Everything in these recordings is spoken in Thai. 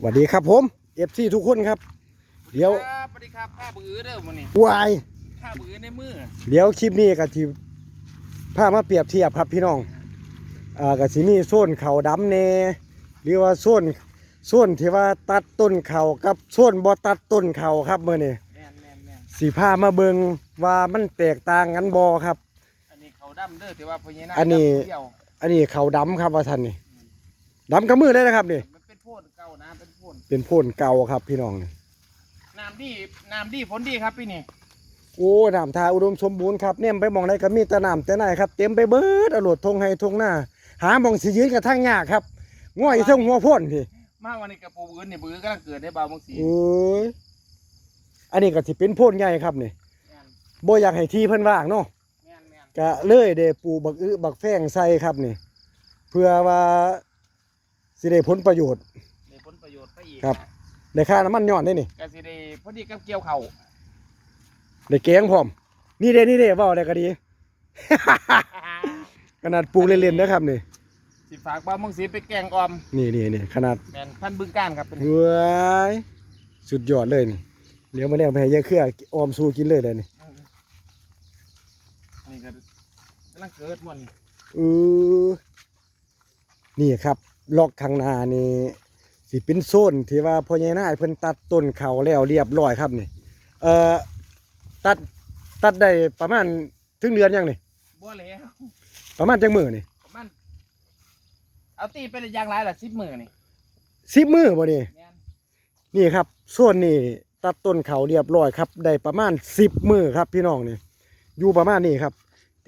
สวัสดีครับผมเอฟซีทุกคนครับ เดี๋ยวครับสวัสดีครับผ้าบือเด้อมื้อนี้วายผ้าบือในมือเดี๋ยวคลิปนี้กับที่พามาเปรียบเทียบครับพี่น้องอ่ากับสิมีโซนเขาดำเนหรือว่าโซนโซนที่ว่าตัดต้นเขากับโซนบ่ตัดต้นเขาครับเมื่อนี้แม่นแม่นแม่นสีผ้ามาเบิงว่ามันแตกต่างกันบ่ครับ อันนี้เขาดำเด้อแต่ว่าพญานาคอันนี้เที่ยวอันนี้เขาดำครับว่าท่านนี่ดำกับมือได้นะครับนี่มันเป็นโพนเก่านะเป็นโพนเป็นโพ่นเก่าครับพี่น้องนี่น้ำดีน้ำดีผลดีครับพี่นี่โอ้น้ำทาอุดมสมบูรณ์ครับเนี่ยไปมองได้ก็มีแต่น้ำแต่ไหนครับเต็มไปเบิดอรดทงให้ทงหน้า หาหมองสิยืนกับทางยากครับง่อยเท่งหัวโพ่นพี่มาวันนี้กับปูบือนี่บือกำลังเกิดได้บ่าวบางสีโอ้ยอันนี้ก็สิเป็นโพ่นใหญ่ครับนี่แม่นบ่อยากให้ที่เพิ่นว่างเนาะ แม่นแม่นก็เลยได้ปลูกบักอึบักแฟงใส่ครับนี่ เพื่อว่า สิได้ผลประโยชน์ ได้ผลประโยชน์ไปอีกครับ ได้ค่าน้ำมันย้อนได้นี่ก็สิได้พอดีกับเกี่ยวเขาได้แกงพร้อม นี่เด้นี่เด้เว้าได้ก็ดี ขนาดปลูกเล่นๆนะครับนี่สิฝากบ่าวบางสีไปแกงออมนี่นี่นี่ขนาดแม่นพันธุ์บึงก้านครับเป็นเว้ยสุดยอดเลยนี่เดี๋ยวมาแล้วไปให้ยายเครือออมสู้กินเลยเลยนี่นี่ก็กำลังเกิดมันเออนี่ครับ ล็อกข้างหน้านี่สิเป็นโซนที่ว่าพ่อใหญ่นายเพิ่นตัดต้นเขาแล้วเรียบร้อยครับนี่เอ่อตัดตัดได้ประมาณถึงเดือนยังนี่บ่แล้วประมาณจังมือนี่ประมาณเอาตีไปเลยยางไรล่ะสิบมือนี่สิบมือบ่นี่แม่นนี่ครับส่วนนี้ตัดต้นเขาเรียบร้อยครับได้ประมาณสิบมือครับพี่น้องนี่อยู่ประมาณนี้ครับ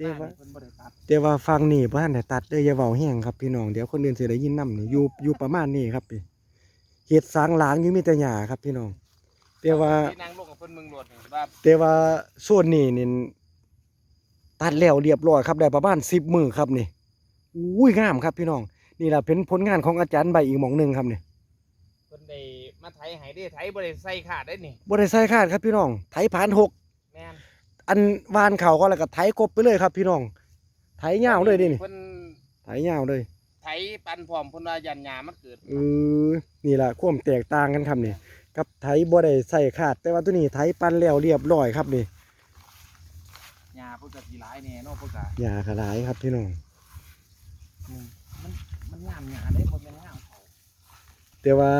แต่ว่าเพิ่นบ่ได้ตัดแต่ว่าฟังนี่บ้านแต่ตัดเด้ออย่าเว้าแห้งครับพี่น้องเดี๋ยวคนอื่นสิได้ยินนำนี่อยู่อยู่ประมาณนี้ครับพี่เฮ็ดสร้างหลางอยู่มีแต่หญ้าครับพี่น้องแต่ว่า ที่นางลงกับเพิ่นเมืองโลดนี่ว่าแต่ว่าส่วนนี้นี่ตัดแล้วเรียบร้อยครับได้ประมาณ10มื้อครับนี่อุ้ยงามครับพี่น้อง นี่ล่ะเป็นผลงานของอาจารย์ใบอีกหม่องหนึงครับนี่เพิ่นได้มาไถให้ได้ไถบ่ได้ใส่ขาดได้นี่บ่ได้ใส่คาดครับพี่น้องไถผ่านหกแม่น อันวานเขาก็แล้วก็ไถกบไปเลยครับพี่น้องไถยาวเลยดินี่เพิ่นไถยาวเลย ไถปันพร้อมเพิ่นว่ายันหญ้ามันเกิดเออนี่ล่ะความแตกต่างกันครับนี่กับไถบ่ได้ใส่ขาด แต่ว่าตัวนี้ไถปันแล้วเรียบร้อยครับนี่หญ้าเพิ่นก็สิหลายแน่เนาะเพิ่นก็หญ้าขลายครับพี่น้องอืมมันมันงามหญ้าได้บ่แม่นงามเขาแต่ว่า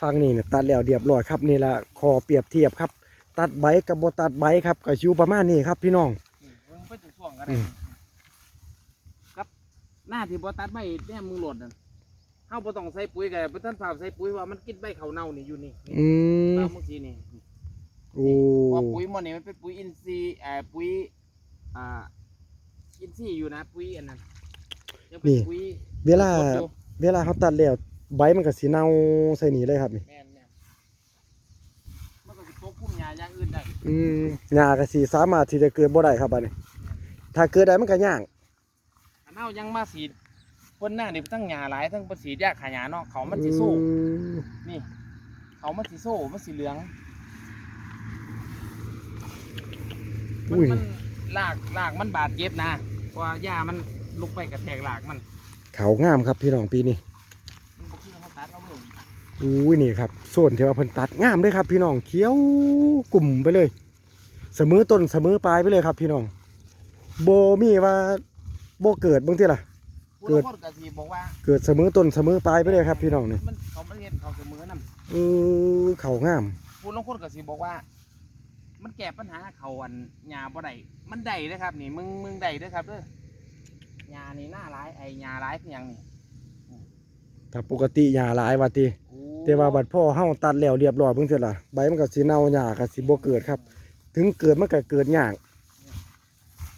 ฟังนี่เนี่ยตัดแล้วเรียบร้อยครับนี่ล่ะขอเปรียบเทียบครับ ตัดใบกับบ่ตัดใบครับก็อยู่ประมาณนี้ครับ พี่น้องอืมเพิ่นเพิ่นจะช่วงกันอืได้มครับหน้าที่บ่ตัดใบแน่มือโลดนั่นเฮาบ่ต้องใส่ปุ๋ยก็บ่ทันฝากใส่ปุ๋ยว่ามันกินใบเขาเน่านี่อยู่นี่นี่อืมเอาบางทีนี่โอ้เพราะปุ๋ยหมันนี่มันเป็นปุ๋ยอินทรีย์เอ่อปุ๋ยอ่าอินทรีย์อยู่นะปุ๋ยอันนั้นยังเป็นปุ๋ยเวลาสดอยู่เวลาเขาตัดแล้วใบมันก็สิเน่าใส่นี่เลยครับนี่แม่นแม่นมันก็สิควบคุมยา อย่างอื่นได้อืมหญ้าก็สิสามารถที่จะเกิดบ่ได้ครับบัดนี้ ถ้าเกิดได้มันก็ยากอันเฮายังมาสีดพ่นหน้านี่ทั้งหญ้าหลายทั้งบ่สีดยาขายาเนาะเขามันสิโซ่อืมนี่ เขามันสิโซ่มันสิเหลืองมันอุ้ยมันลากลากมันบาดเจ็บนะเพราะว่าหญ้ามันลุกไปกระแทกลากมัน เขางามครับพี่น้องปีนี้มันบ่คือเขาตัดเอาลง อุ้ยนี่ครับส่วนที่ว่าเพิ่นตัดงามเลยครับ พี่น้องเขียวกลุ่มไปเลย เสมอต้นเสมอปลายไปเลยครับ พี่น้องโบมีว่าโบเกิดบางทีล่ะผู้เกิดลางคนก็สิบอกว่าเกิดเสมอต้นเสมอปลายไปเลยครับ พี่น้องนี่มันเขามันเห็นเขาเสมอนํเออเขางามผู้ลางคนก็สิบอกว่า มันแก้ปัญหาเขาอันหญ้าบ่ได้มันได้เด้อครับ นี่มึงมึงได้เด้อครับเด้อหญ้านี่หน้าร้ายไอ้หญ้าร้ายคือหยังนี่ ถ้าปกติหญ้าหลายว่าติโอ้แต่ว่าบัดพ่อเฮาตัดแล้วเรียบร้อยเพิ่งเสร็จล่ะใบมันก็สิเน่าหญ้าก็สิบ่เกิดครับ ถึงเกิดมันก็เกิดยาก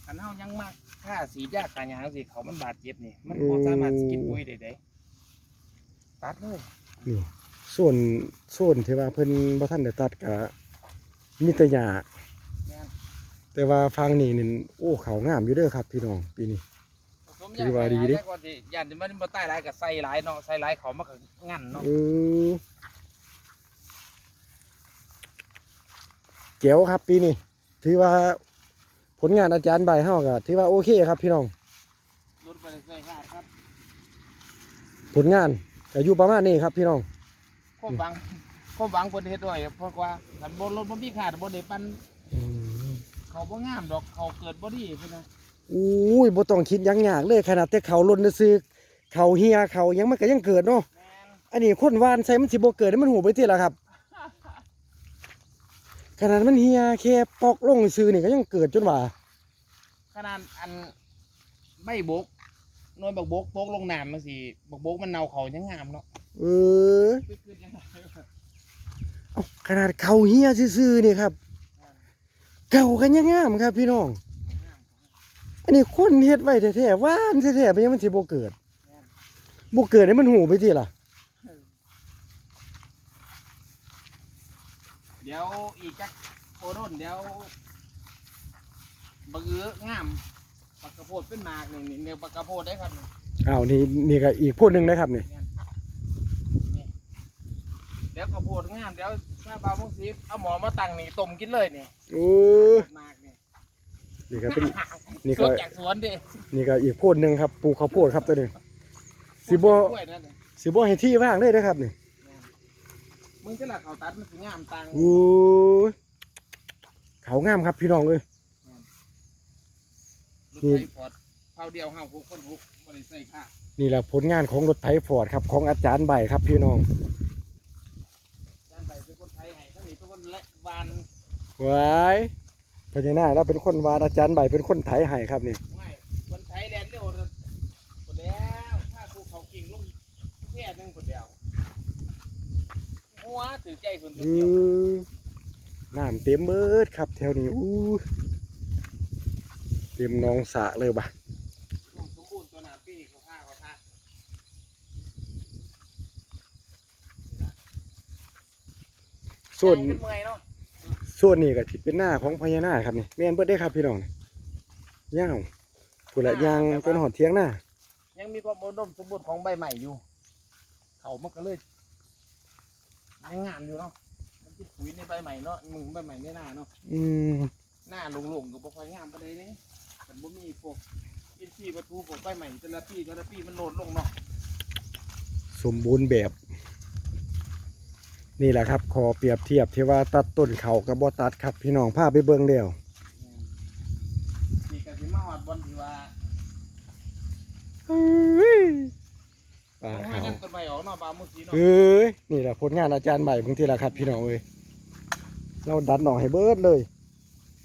อันเฮายังมากค่าสีดยาขายหยังสิเขามันบาดเจ็บนี่มันบ่สามารถสิกินปุ๋ยได้เด้ตัดเลยนี่ส่วนส่วนที่ว่าเพิ่นบ่ทันได้ตัดก็มีแต่หญ้าแม่นแต่ว่าฟังนี่นี่โอ้เขางามอยู่เด้อครับ พี่น้องปีนี้ผสม ถือว่าดีเด้แต่ก่อนสิย่านที่มันบ่ใต้หลายก็ใส่หลายเนาะใส่หลายเขามันก็งั่นเนาะเออเจ๋วครับปีนี้ถือว่าผลงานอาจารย์ใบเฮาก็ถือว่าโอเคครับพี่น้อง รุดไปเลยๆครับผลงานก็อยู่ประมาณนี้ครับพี่น้องโคความหวังความหวังคนเฮ็ดด้วยเพราะว่าคันบ่รถบ่มีขาดบ่ได้ปันอืมเขาบ่งามดอกเขาเกิดบ่ดีพุ่นน่ะ อุ้ยบ่ต้องคิดหยังยากเลยขนาดแต่เขาล้นซื้อเขาเฮียเขาหยังมันก็ยังเกิดเนาะแม่นอันนี้คนหวานใส่มันสิบ่เกิดให้มันหูไปที่ละครับ ขนาดมันเฮียแค่ปอกลงซื้อนี่ก็ยังเกิดจนว่าขนาดอันใบบกหน่วยบักบกโปกลงน้ำมันสิบักบกมันเน่าเขายังงามเนาะเออคือคือยังไงเอาขนาดเขาเฮียซื่อๆนี่ครับ เก่ากันยังงามครับพี่น้อง อันนี้คนเฮ็ดไว้แท้ๆหว่านแท้ๆไปยังมันสิบ่เกิดบ่เกิดให้มันหูไปที่ล่ะ เดี๋ยวอีกจักโคโดนเดี๋ยวบักเอื้องามปักกระโพดเป็นหมากนี่นี่เนี่ยปักกระโพดได้ครับนี่อ้าวนี่นี่ก็อีกพูดหนึงนะครับนี่เดี๋ยวกระโพดงามเดี๋ยวถ้าบาวมุกซีเอาหมอมาตั้งนี่ต้มกินเลยนี่โอ้ยหมากนี่ นี่ก็เป็นนี่สก็ดจากสวนดินี่ก็อีกพูดหนึงครับปลูกข้าวโพดครับตัวนี้สิบ่กล้วยนั่นน่ะสิบ่ให้ที่ว่างเลยนะครับนี่มึงจะหลักเขาตัดมันสิงามตังโอ้ยเขางามครับพี่น้องเอ้ย รถไฟฟอร์ดเผาเดียวห้าหกคนหกบริใส่ค่านี่แหละผลงานของรถไถฟอร์ดครับของอาจารย์ใบครับพี่น้องด้านใดเป็นคนไทยให้ทั้งนี้เป็นคนและวาน ไว้ พญานาคเราเป็นคนวาดอาจารย์ใบเป็นคนไถให้ครับนี่ไม่คนไทยแลนด์เดียวคนแล้วถ้าภูเขากิ่งลงแค่หนึงคนเดียวหัวถือใจคนอืเดียวอน้ำเต็มเบิดครับ แถวนี้อู้เต็มหนองสระเลยบ่ะสมบูรณ์ตัวหนาปีเขาผ้าเขาท่าส่วนเป็นเมื่อยเนาะ ส่วนนี้ก็สิเป็นหน้าของพญานาคครับนี่แม่นเบิดได้ครับพี่น้องย่าวผู้ละยางเป็นหอดเทียงหน้ายังมีความอุดมสมบูรณ์ของใบใหม่อยู่ เขามันก็เลยยังงามอยู่เนาะมันจะปุ๋ยในใบใหม่เนาะมึงใบใหม่ในหน้าเนาะอืมหน้าลงๆก็บ่ค่อยงามปานใดนี่แต่บ่มีพวกอินทรีย์วัตถุพวกใบใหม่แต่ละปีแต่ละปีมันโหลดลงเนาะสมบูรณ์แบบ นี่แหละครับ ขอเปรียบเทียบที่ว่าตัดต้นเขากับบ่ตัดครับ พี่น้องพาไปเบิ่งเดียวนี่ก็สิมาฮอดบอนที่ว่าป่าต้องให้เขากันต้นไม้ออกเนาะบามุสีเนาะเอ้ยนี่แหละผลงานอาจารย์ใหม่บางทีละครับ พี่น้องเอ้ยเราดัดหน่อให้เบิดเลย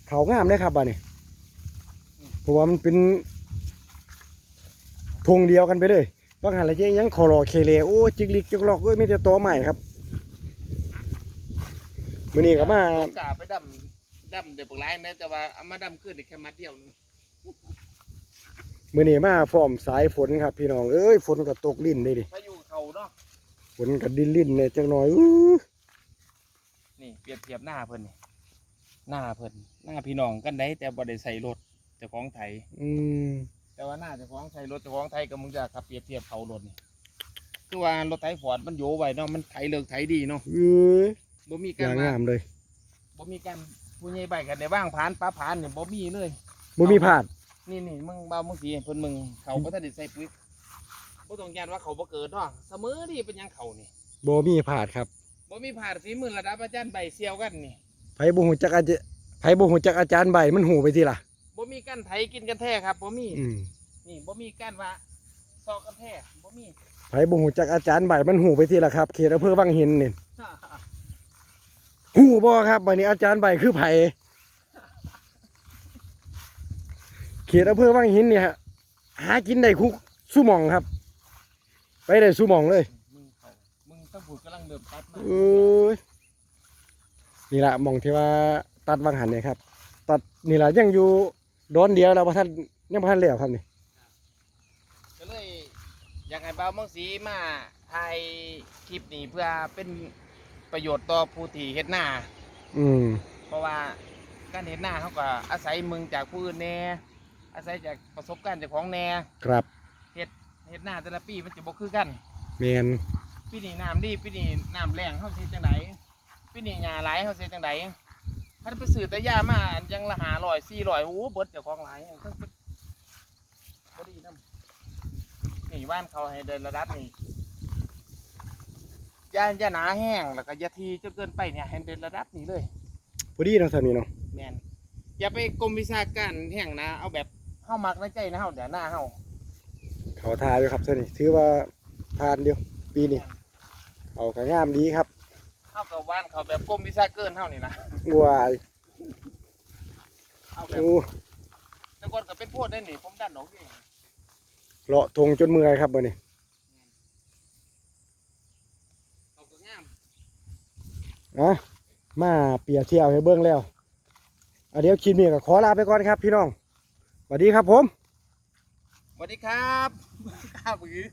เขางามเลยครับบ้านี่เพราะว่ามันเป็นทงเดียวกันไปเลยบางหันอะไรยังคอรอเคเลโอ้จิกลิกจิกลอกเอ้ยมีแต่ตัวใหม่ครับ มื้อนี้ก็มากล้าไปดำดำเดี๋ยวปกหลายนะแต่ว่าเอามาดำขึ้นได้แค่มัดเดียวนึงมื้อนี้มาพร้อมสายฝนครับ พี่น้องเอ้ยฝนก็ตกลิ้นเลยดิพายุเขาเนาะฝนก็ดินลิ้นเนี่ยจังหน่อยอู้นี่เปรียบเทียบหน้าเพิ่นนี่หน้าเพิ่นหน้าพี่น้องกันได้แต่บ่ได้ใส่รถเจ้าของไถอืมแต่ว่าหน้าเจ้าของไทยรถเจ้าของไทยก็มึงจะขับเปรียบเทียบเขารถนี่คือว่ารถไถฟอร์ดมันโยไว้เนาะมันไถเลิกไถดีเนาะเอ้ย บ่มีอการย่างว่างามเลยบ่มีการผู้ใหญ่ใบกันในว่างผานป้าผานเนี่ยบ่มีเลย บ่มีพลาด นี่นี่มึงบ่าวมึงสิให้เพิ่นมึงเขาบ่ทันได้ใส่ปุ๋ยบ่ต้องยานว่าเขาบ่เกิดเนาะเสมอดีเป็นหยังเขานี่บ่มีพลาดครับบ่มีผ่านฝีมือระดับอาจารย์ใบเซียวกันนี่ไผบ่ฮู้จักอาจารย์ไผบ่ฮู้จักอาจารย์ใบมันหูไปทีล่ะ บ่มีการไถกินกันแท้ครับบ่มีอืมนี่บ่มีการว่าซอกกันแท้บ่มีไผบ่ฮู้จักอาจารย์ใบมันหูไปทีล่ะครับ เขตอำเภอวังหินนี่ หูบ่ครับบัดนี้อาจารย์ใบคือไผ่เขตอำเภอวังหินเนี่ยหากินได้คุกสุหมองครับ ไปได้สุหมองเลยมึงต้องพูดกำลังเริ่มตัดเอ้ยนี่ละมองที่ว่าตัดวังหันเนี่ยครับ ตัดนี่ละยังอยู่ดอนเดียวแล้วบ่ทันยังบ่ทันแล้วครับนี่ก็เลยอยากให้บ่าวมังสีมาถ่ายคลิปนี้เพื่อเป็น ประโยชน์ต่อผู้ที่เฮ็ดนาอืม เพราะว่าการเฮ็ดนาเขาก็อาศัยมึงจากผู้อื่นแหน่อาศัยจากประสบการณ์จากของแหน่ครับเฮ็ดนาแต่ละปีมันจะบ่คือกันแมนปีนี้น้ำดีปีนี้น้ำแรงเฮาสิจังไดปีนี้หญ้าหลายเฮาสิจังไดถ้าไปซื้อแต่ยามาอันยังละ500 400โอ้โหเบิดเจ้าของหลายทั้งเป็นบ่ดีนำนี่บ้านเขาให้เดินระดับนี่ ยาอยาหนาแห้งแล้วก็อยาทีจนเกินไปเนี่ยให้เป็นระดับนี้เลยพอดีเนาะท่านนี่เนาะแมนอย่าไปกรมวิชาการแห้งนะ เอาแบบเฮามักในใจนะเฮาเดี๋ยวหน้าเฮาเขาทาอยู่ครับท่านนี่ถือว่าทานเดียวปีนี้เขาก็งามดีครับเฮากับว่านเขาแบบกรมวิชาเกินเฮานี่นะวายเอาแบบโอ้แต่ก่อนก็เป็นโพดได้นี่ผมดันดอกเองเลาะทงจนเมื่อยครับบ่นี่เขาก็งาม นะมาเปียกเที่ยวให้เบิ่งแล้วเดี๋ยวคลิปนี้ก็ขอลาไปก่อนครับ พี่น้องสวัสดีครับผมสวัสดีครับครับอือ